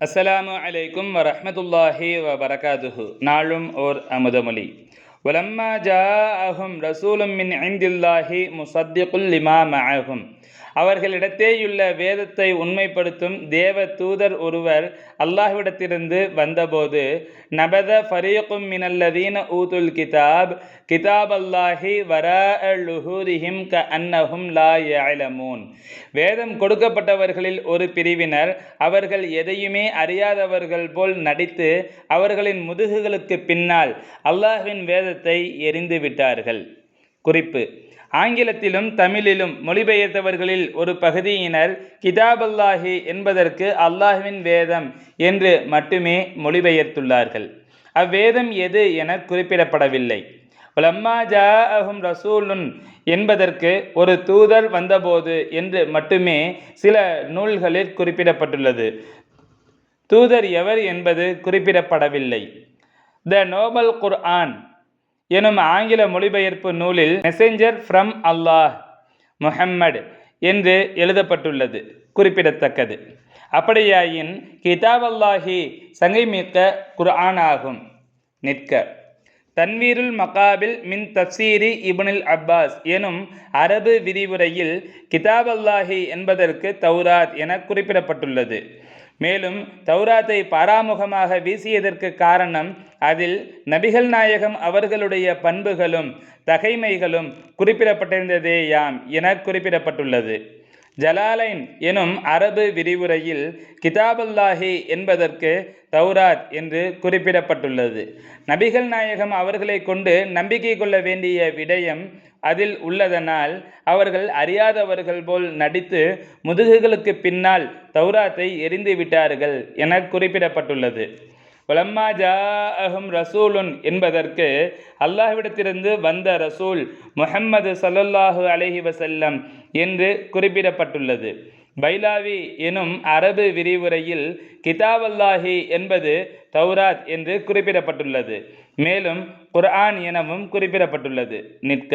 அஸ்ஸலாமு அலைக்கும் வரஹ்மத்துல்லாஹி வபரகாதுஹு நாளும் ஓர் அமுதமொழி வலம்மா ஜாஅஹும் ரசூலும் மின் இந்தில்லாஹி முசத்திகுல் லிமா மஅஹும் அவர்களிடத்தேயுள்ள வேதத்தை உண்மைப்படுத்தும் தேவ தூதர் ஒருவர் அல்லாஹ்விடத்திலிருந்து வந்தபோது நபத ஃபரீக்கும் மினல்லதீன ஊதுல் கிதாப் கிதாப் அல்லாஹி வரா லுஹூரிஹிம் க அன்னஹும் லா யஅலமூன். வேதம் கொடுக்கப்பட்டவர்களில் ஒரு பிரிவினர் அவர்கள் எதையுமே அறியாதவர்கள் போல் நடித்து அவர்களின் முதுகுகளுக்கு பின்னால் அல்லாஹ்வின் வேதத்தை எரிந்து விட்டார்கள் குறிப்பு ஆங்கிலத்திலும் தமிழிலும் மொழிபெயர்த்தவர்களில் ஒரு பகுதியினர் கிதாபல்லாஹி என்பதற்கு அல்லாஹ்வின் வேதம் என்று மட்டுமே மொழிபெயர்த்துள்ளார்கள். அவ்வேதம் எது என குறிப்பிடப்படவில்லை. லம்மா ஜாஅஹும் ரசூலுன் என்பதற்கு ஒரு தூதர் வந்தபோது என்று மட்டுமே சில நூல்களில் குறிப்பிடப்பட்டுள்ளது. தூதர் எவர் என்பது குறிப்பிடப்படவில்லை. த நோபல் குர்ஆன் எனும் ஆங்கில மொழிபெயர்ப்பு நூலில் மெசேஞ்சர் ஃப்ரம் அல்லாஹ் முஹம்மட் என்று எழுதப்பட்டுள்ளது. குறிப்பிடத்தக்கது. அப்படியாயின் கிதாப் அல்லாஹி சங்கைமிக்க குர்ஆன் ஆகும் நிற்க. தன்வீருல் மகாபில் மின் தப்சீரி இபுனில் அப்பாஸ் எனும் அரபு விரிவுரையில் கிதாப் அல்லாஹி என்பதற்கு தௌராத் என குறிப்பிடப்பட்டுள்ளது. மேலும் தௌராத்தை பாராமுகமாக வீசியதற்கு காரணம் அதில் நபிகள் நாயகம் அவர்களுடைய பண்புகளும் தகைமைகளும் குறிப்பிடப்பட்டிருந்ததேயாம் என குறிப்பிடப்பட்டுள்ளது. ஜலாலைன் எனும் அரபு விரிவுரையில் கிதாபுல்லாஹி என்பதற்கு தௌராத் என்று குறிப்பிடப்பட்டுள்ளது. நபிகள் நாயகம் அவர்களை கொண்டு நம்பிக்கை கொள்ள வேண்டிய விடயம் அதில் உள்ளதனால் அவர்கள் அறியாதவர்கள் போல் நடித்து முதுகுகளுக்கு பின்னால் தௌராத்தை எரிந்து விட்டார்கள் என குறிப்பிடப்பட்டுள்ளது. வலம்மா ஜாஅஹும் ரசூலுன் என்பதற்கு அல்லாஹ்விடத்திலிருந்து வந்த ரசூல் முஹம்மது சல்லல்லாஹு அலஹி வசல்லம் என்று குறிப்பிடப்பட்டுள்ளது. பைலாவி எனும் அரபு விரிவுரையில் கிதாபல்லாஹி என்பது தௌராத் என்று குறிப்பிடப்பட்டுள்ளது. மேலும் குர்ஆன் எனவும் குறிப்பிடப்பட்டுள்ளது. நிற்க.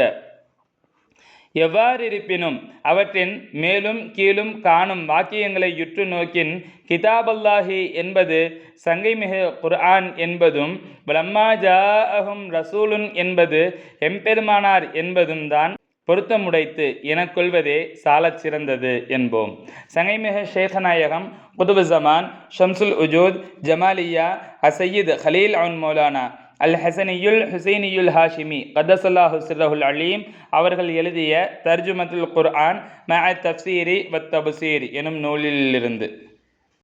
எவ்வாறிருப்பினும் அவற்றின் மேலும் கீழும் காணும் வாக்கியங்களை யுற்று நோக்கின் கிதாபல்லாஹி என்பது சங்கைமிகு குர்ஆன் என்பதும் பிரம்மா ஜாஅஹும் ரசூலுன் என்பது எம்பெருமானார் என்பதும் தான் பொருத்தமுடைத்து எனக் கொள்வதே சாலச் சிறந்தது என்போம். சங்கைமிக ஷேகநாயகம் புதுவு ஜமான் ஷம்சுல் உஜூத் ஜமாலியா அசையீத் ஹலீல் அவுன் மௌலானா அல் ஹசனியுல் ஹுசைனியுல் ஹாஷிமி கதசல்லா சிர்ரஹுல் அலீம் அவர்கள் எழுதிய தர்ஜுமத்துல் குர்ஆன் ம தப்சீரி வத் தபுசீரி எனும் நூலிலிருந்து.